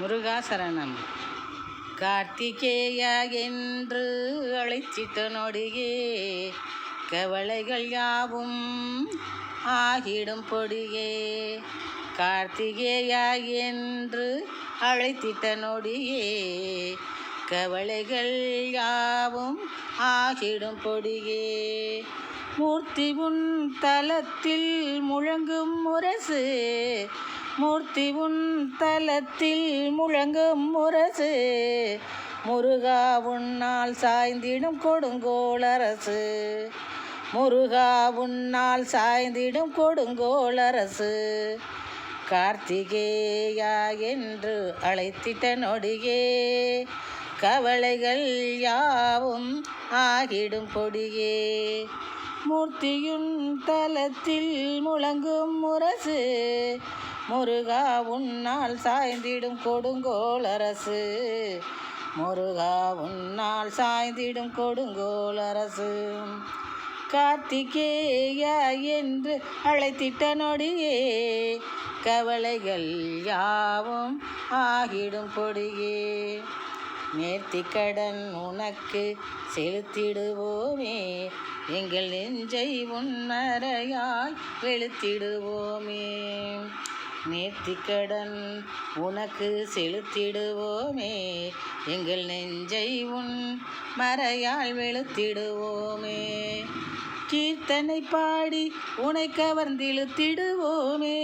முருகா சரணம் கார்த்திகேயா என்று அழைத்திட்ட நொடியே கவலைகள் யாவும் ஆகிடும் பொடியே. கார்த்திகேயா என்று அழைத்திட்ட நொடியே கவலைகள் யாவும் ஆகிடும் பொடியே. மூர்த்தி உன் தலத்தில் முழங்கும் முரசு மூர்த்தி உன் தலத்தில் முழங்கும் முரசு. முருகா உன்னால் சாய்ந்திடும் கொடுங்கோள் அரசு. முருகா உன்னால் சாய்ந்திடும் கொடுங்கோள் அரசு. கார்த்திகேயா என்று அழைத்திட்ட நொடியே கவலைகள் யாவும் ஆகிடும் பொடியே. மூர்த்தியுன் தலத்தில் முழங்கும் முரசு. முருகா உன்னால் சாய்ந்திடும் கொடுங்கோல் அரசு முருகா உன்னால் சாய்ந்திடும் கொடுங்கோல் அரசு கார்த்திகேயா என்று அழைத்திட்ட நொடியே கவலைகள் யாவும் ஆகிடும் பொடியே. நேர்த்திக்கடன் உனக்கு செலுத்திடுவோமே எங்கள் நெஞ்சை உன்னரையாய் வெளுத்திடுவோமே. நேர்த்திக்கடன் உனக்கு செலுத்திடுவோமே. எங்கள் நெஞ்சை உன் மறையால் வெளுத்திடுவோமே. கீர்த்தனை பாடி உனை கவர்ந்திழுத்திடுவோமே.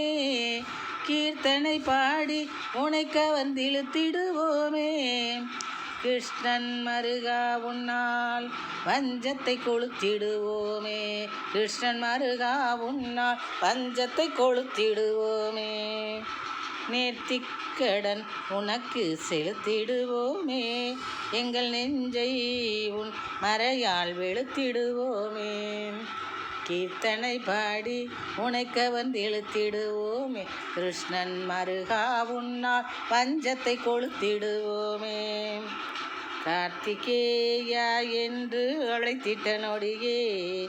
கீர்த்தனை பாடி உனை கவர்ந்திழுத்திடுவோமே. கிருஷ்ணன் மருகா உன்னால் பஞ்சத்தை கொளுத்திடுவோமே. கிருஷ்ணன் மருகா உன்னால் பஞ்சத்தை கொளுத்திடுவோமே. நேர்த்திக்கடன் உனக்கு செலுத்திடுவோமே. எங்கள் நெஞ்சை உன் மறையால் வெளுத்திடுவோமே. கீர்த்தனை பாடி உனைக்க வந்து இழுத்திடுவோமே கிருஷ்ணன் மருகா உன்னால் பஞ்சத்தை கொளுத்திடுவோமே. கார்த்திகேயா என்று அழைத்திட்ட நொடியே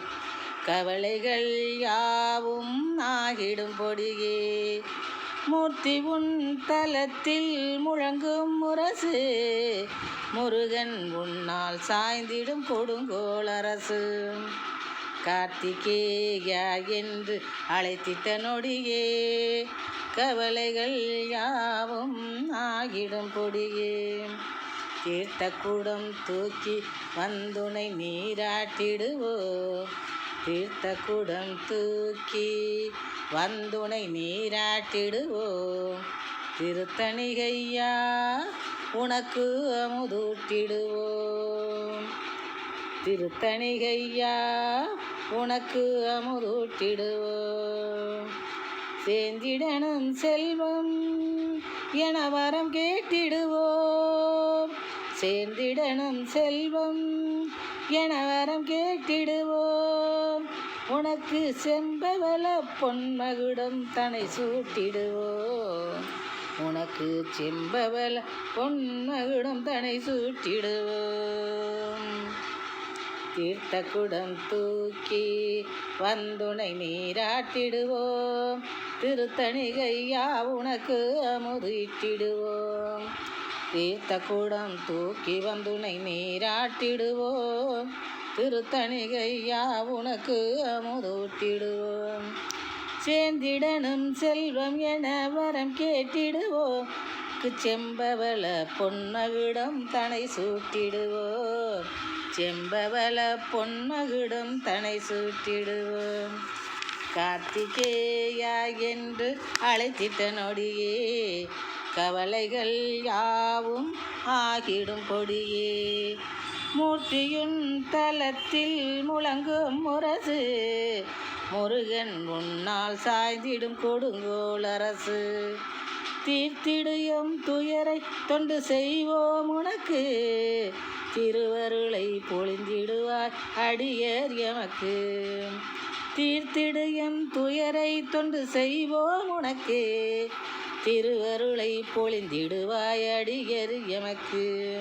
கவலைகள் யாவும் ஆகிடும் பொடியே. மூர்த்தி உன் தலத்தில் முழங்கும் முரசு முருகன் உன்னால் சாய்ந்திடும் கொடுங்கோள் அரசு. கார்த்திகேயா என்று அழைத்திட்ட நொடியே கவலைகள் யாவும் ஆகிடும் பொடியே. தீர்த்த கூடம் தூக்கி வந்துனை நீராட்டிடுவோ. தீர்த்த குடம் தூக்கி வந்துனை நீராட்டிடுவோ. திருத்தணிகையா உனக்கு அமுதூட்டிடுவோம் திருத்தணிகையா உனக்கு அமுதூட்டிடுவோம் சேந்திடனும் செல்வம் என வரம் கேட்டிடுவோம் சேர்ந்திடணும் செல்வம் என வரம் கேட்டிடுவோம். உனக்கு செம்பவல பொன்மகுடம் தனை சூட்டிடுவோம். உனக்கு செம்பவல பொன்மகுடம் தனை சூட்டிடுவோம். தீர்த்த குடம் தூக்கி வந்துனை நீராட்டிடுவோம். திருத்தணிகையா உனக்கு அமுதிட்டிடுவோம். தீர்த்த கூடம் தூக்கி வந்துனை நீராட்டிடுவோம். திருத்தணிகையா உனக்கு அமுதூட்டிடுவோம். சேர்ந்திடனும் செல்வம் என வரம் கேட்டிடுவோம். செம்பவள பொன்னகிடம் தனை சூட்டிடுவோம். செம்பவள பொன்மகிடம் தனை சூட்டிடுவோம். கார்த்திகேயா என்று அழைத்திட்ட நொடியே கவலைகள் யாவும் ஆகிடும் பொடியே மூர்த்தியுன் தலத்தில் முழங்கும் முரசு முருகன் உன்னால் சாய்ந்திடும் கொடுங்கோல் அரசு. தீர்த்திடும் துயரை தொண்டு செய்வோம் உனக்கு திருவருளை பொழிந்திடுவார் அடியர் எமக்கு. தீர்த்திடும் துயரை தொண்டு செய்வோம் உனக்கு திருவருளை பொழிந்திடுவாயடியர் எமக்கு.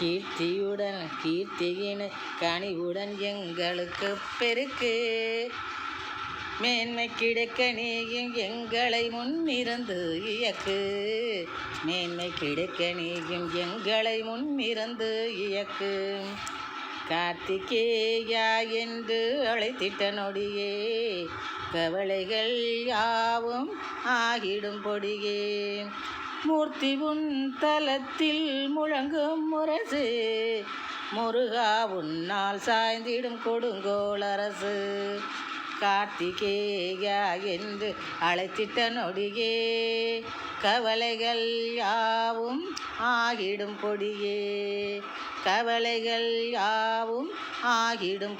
கீர்த்தியுடன் கீர்த்தியின் கனிவுடன் எங்களுக்கு பெருக்கு. மேன்மை கிடைக்க நீயும் எங்களை முன்னிருந்து இயக்கு. மேன்மை கிடைக்க நீயும் எங்களை முன்னிருந்து இயக்கு. கார்த்திகேயா என்று அழைத்திட்ட நொடியே கவலைகள் யாவும் ஆகிடும் பொடியே. மூர்த்தி உன் தலத்தில் முழங்கும் முரசு முருகா உன்னால் சாய்ந்திடும் கொடுங்கோள் அரசு. கார்த்திகேயா என்று அழைத்திட்ட நொடியே கவலைகள் யாவும் ஆகிடும் பொடியே. கவலைகள் யாவும் ஆகிடும்.